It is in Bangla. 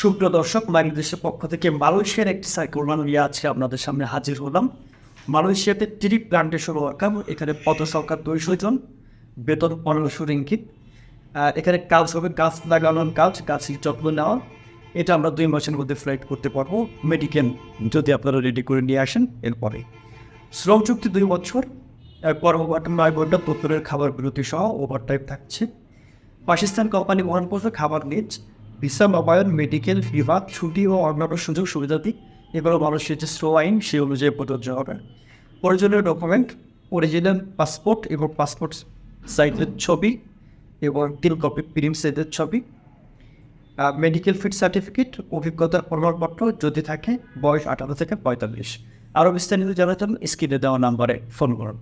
সুপ্রিয় দর্শক, বাংলাদেশের পক্ষ থেকে মালয়েশিয়ার একটি সাইকেল নিয়ে আছে আপনাদের সামনে হাজির হলাম। মালয়েশিয়াতে ট্রি প্লান্টেশন ওয়ার্কার এখানে পদ সংখ্যা দুইশো জন, বেতন পনেরোশো রিঙ্কিত এখানে কাজ হবে গাছ লাগানোর কাজ, গাছের যত্ন নেওয়া। এটা আমরা দুই মাসের মধ্যে ফ্লাইট করতে পারব। মেডিকেল যদি আপনারা রেডি করে নিয়ে আসেন, এরপরে। শ্রম চুক্তি দুই বছর কর্মকর্তা নয় ঘণ্টা প্রত্যেকের খাবার বিরতি সহ ওভারটাইম থাকছে। পাকিস্তান কোম্পানি বহন করবে খাবার ভিসা নবায়ন মেডিকেল বিভাগ ছুটি ও অন্যান্য সুযোগ সুবিধাদি এগুলো মানুষের যে শ্রো আইন সেই অনুযায়ী প্রযোজ্য হবে। প্রয়োজনীয় ডকুমেন্ট অরিজিনাল পাসপোর্ট এবং পাসপোর্ট সাইজের ছবি এবং তিন কপি প্রিম সাইজের ছবি। মেডিকেল ফিট সার্টিফিকেট অভিজ্ঞতার প্রমাণপত্র যদি থাকে, বয়স আঠারো থেকে পঁয়তাল্লিশ। আরও বিস্তারিত জন্য স্ক্রিনে দেওয়া নাম্বারে ফোন করুন।